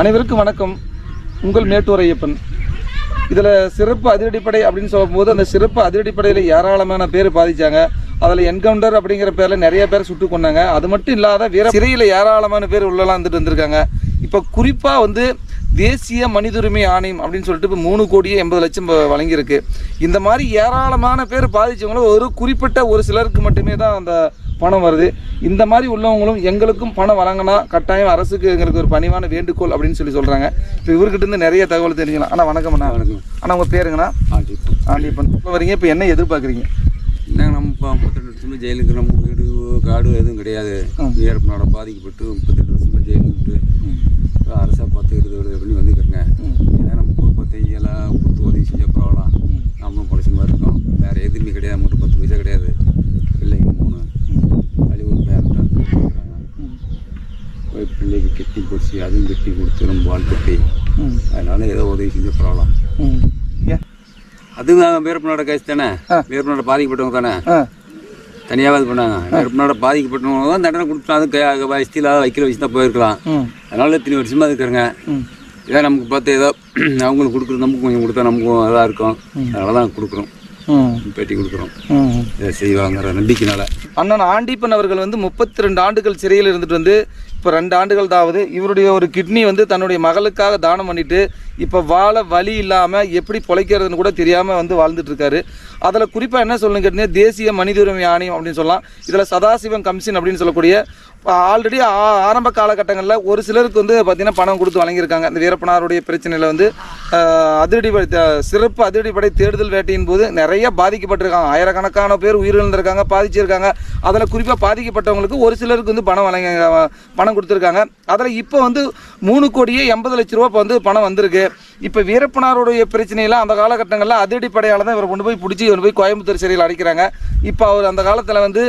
அனைவருக்கும் வணக்கம். உங்கள் மேட்டூர் ஐயப்பன். இதில் சிறப்பு அதிரடிப்படை அப்படின்னு சொல்லும்போது அந்த சிறப்பு அதிரடிப்படையில் ஏராளமான பேர் பாதித்தாங்க அதில் என்கவுண்டர் அப்படிங்கிற பேரில் நிறைய பேர் சுட்டு கொண்டாங்க அது மட்டும் இல்லாத வீர சிறையில் ஏராளமான பேர் உள்ளலாம் வந்துட்டு வந்திருக்காங்க இப்போ குறிப்பாக வந்து தேசிய மனித உரிமை ஆணையம் அப்படின்னு சொல்லிட்டு இப்போ மூணு கோடியே எண்பது லட்சம் வழங்கியிருக்கு. இந்த மாதிரி ஏராளமான பேர் பாதிச்சவங்களும் ஒரு குறிப்பிட்ட ஒரு சிலருக்கு மட்டுமே தான் அந்த பணம் வருது. இந்த மாதிரி உள்ளவங்களும் எங்களுக்கும் பணம் வழங்கினா கட்டாயம் அரசுக்கு எங்களுக்கு ஒரு பணிவான வேண்டுகோள் அப்படின்னு சொல்லி சொல்கிறாங்க இப்போ இவர்கிட்ட இருந்து நிறைய தகவல் தெரிஞ்சுக்கலாம். அண்ணா வணக்கம் அண்ணா. வணக்கம். அண்ணா உங்கள் பேருங்கண்ணா ஆண்டிப்போம் ஆண்டியப்பன் இப்போ வரீங்க? இப்போ என்ன எதிர்பார்க்குறீங்க? என்னங்க நம்ம இப்போ முப்பத்தெட்டு வருஷமா ஜெயிலுக்கு நம்ம வீடு காடு எதுவும் கிடையாது. வீரப்பனோட பாதிக்கப்பட்டு முப்பத்தெட்டு விட்டு அரசாக பார்த்து இருபது விடுதலை பண்ணி வந்துக்கிறேங்க ஏன்னா நம்ம குடும்பத்தை எல்லாம் கொடுத்து உதவி செஞ்ச பரவாயில்ல நம்மளும் பொழைச்ச மாதிரி இருக்கோம். வேறு எதுவுமே கிடையாது. மட்டும் பத்து பைசா கிடையாது. பிள்ளைங்க மூணு. அழிவு பேரண்ட்டாக பிள்ளைக்கு கெட்டி பொடிச்சு அதுவும் கெட்டி கொடுத்து நம்ம வாழ் கட்டி. அதனால ஏதோ உதவி செஞ்ச பரவாயில்ல அதுவும் வீரப்பனோட கேஸ் தானே? வீரப்பனோட பாதிக்கப்பட்டவங்க தானே? தனியாக இது பண்ணாங்க. வீரப்பனோட பாதிக்கப்பட்டவங்க தான் தண்டனை கொடுத்தா அது க- வயசுல வைக்கல வச்சு தான் போயிருக்கலாம். அதனால இத்தனை வருஷமா இருக்கிறேங்க. இதை நமக்கு பார்த்து ஏதோ அவங்களுக்கு கொடுக்குறது நமக்கு கொஞ்சம் கொடுத்தா நமக்கும் இதாக இருக்கும். அதனால தான் கொடுக்குறோம். பேட்டி கொடுக்குறோம். செய்வாங்கிற நம்பிக்கைனால. அண்ணன் ஆண்டிப்பன் அவர்கள் வந்து முப்பத்தி ரெண்டு ஆண்டுகள் சிறையில் இருந்துட்டு வந்து இப்போ ரெண்டு ஆண்டுகள் தான் ஆகுது இவருடைய ஒரு கிட்னி வந்து தன்னுடைய மகளுக்காக தானம் பண்ணிட்டு இப்போ வாழ வழி இல்லாமல் எப்படி பொழைக்கிறதுன்னு கூட தெரியாமல் வந்து வாழ்ந்துட்டுருக்காரு. அதில் குறிப்பாக என்ன சொல்லணும் கேட்டீங்கன்னா தேசிய மனித உரிமை ஆணையம் அப்படின்னு சொல்லலாம். இதில் சதாசிவம் கமிஷன் அப்படின்னு சொல்லக்கூடிய ஆல்ரெடி ஆரம்ப காலகட்டங்களில் ஒரு சிலருக்கு வந்து பார்த்திங்கன்னா பணம் கொடுத்து வழங்கியிருக்காங்க. இந்த வீரப்பனாருடைய பிரச்சனையில் வந்து அதிரடி சிறப்பு அதிரடிப்படை தேடுதல் வேட்டையின் போது நிறைய பாதிக்கப்பட்டிருக்காங்க. ஆயிரக்கணக்கான பேர் உயிரிழந்திருக்காங்க பாதிச்சிருக்காங்க. அதில் குறிப்பாக பாதிக்கப்பட்டவங்களுக்கு ஒரு சிலருக்கு வந்து பணம் வழங்க பணம் கொடுத்துருக்காங்க. அதில் இப்போ வந்து மூணு கோடியே எண்பது லட்ச ரூபா இப்போ வந்து பணம் வந்திருக்கு. இப்போ வீரப்பனாருடைய பிரச்சனையெல்லாம் அந்த காலகட்டங்களில் அதிரடிப்படையால் தான் இவரை கொண்டு போய் பிடிச்சி இவர் போய் கோயம்புத்தூர் சிறையில் அடைக்கிறாங்க. இப்போ அவர் அந்த காலத்தில் வந்து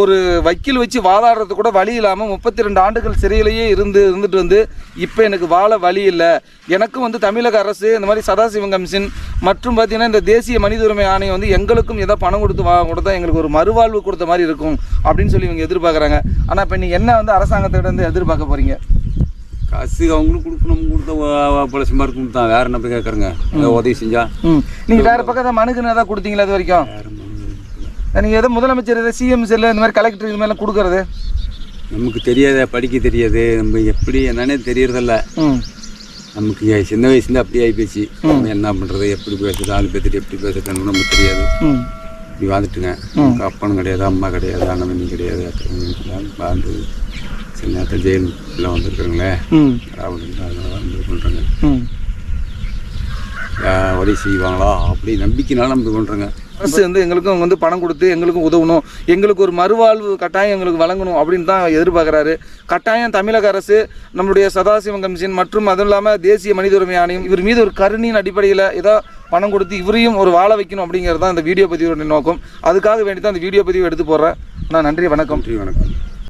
ஒரு வக்கீல் வச்சு வாதாடுறது கூட வழி இல்லாமல் முப்பத்தி ரெண்டு ஆண்டுகள் சிறையிலேயே இருந்து இருந்துட்டு வந்து இப்போ எனக்கு வாழ வழி இல்லை. எனக்கும் வந்து தமிழக அரசு இந்த மாதிரி சதாசிவம் கமிஷன் மற்றும் பார்த்தீங்கன்னா இந்த தேசிய மனித உரிமை ஆணையம் வந்து எங்களுக்கும் ஏதோ பணம் கொடுத்து வா கொடுத்தா எங்களுக்கு ஒரு மறுவாழ்வு கொடுத்த மாதிரி இருக்கும் அப்படின்னு சொல்லி இவங்க எதிர்பார்க்குறாங்க. ஆனால் இப்போ நீங்கள் என்ன வந்து அரசாங்கத்திட்ட வந்து எதிர்பார்க்க போகிறீங்க காசு அவங்களுக்கு கொடுக்கணும் கொடுத்த பொழைச்ச மாதிரி கொடுத்தான் வேற என்ன போய் கேட்குறேங்க? உதவி செஞ்சா? நீங்கள் வேறு பக்கத்தில் மனுக்குன்னு ஏதாவது கொடுத்தீங்களா இது வரைக்கும்? நீங்கள் எதோ முதலமைச்சர் எதாவது சிஎம் செல்லு இந்த மாதிரி கலெக்டர் இது மாதிரிலாம் கொடுக்குறது? நமக்கு தெரியாத படிக்க தெரியாது. நம்ம எப்படி என்னன்னே தெரியறதில்ல. நமக்கு சின்ன வயசுல அப்படியே ஆகிப்போச்சு நம்ம என்ன பண்ணுறது எப்படி பேசுறது ஆள் பேத்துட்டு எப்படி பேசுறதுன்னு நமக்கு தெரியாது. இப்படி வாழ்ந்துட்டுங்க. அப்பனும் கிடையாது அம்மா கிடையாது அண்ணன் கிடையாது வாழ்ந்து சில நேரத்தில் ஜெயில் எல்லாம் வந்திருக்காங்களே. ம். ராவணன் அதனால வந்து பண்ணுறாங்க உதவி செய்வாங்களா? அப்படி நம்பிக்கைனால நம்ம பண்ணுறோங்க அரசு வந்து எங்களுக்கும் வந்து பணம் கொடுத்து எங்களுக்கும் உதவணும். எங்களுக்கு ஒரு மறுவாழ்வு கட்டாயம் எங்களுக்கு வழங்கணும் அப்படின்னு தான் எதிர்பார்க்குறாரு. கட்டாயம் தமிழக அரசு நம்மளுடைய சதாசிவம் கமிஷன் மற்றும் அதுவும் இல்லாமல் தேசிய மனித உரிமை ஆணையம் இவர் மீது ஒரு கருணையின் அடிப்படையில் ஏதோ பணம் கொடுத்து இவரையும் ஒரு வாழ வைக்கணும் அப்படிங்கிறது தான் இந்த வீடியோ பதிவோட நோக்கம். அதுக்காக வேண்டி தான் இந்த வீடியோ பதிவு எடுத்து போடுறேன். நான் நன்றி வணக்கம். நன்றி வணக்கம்.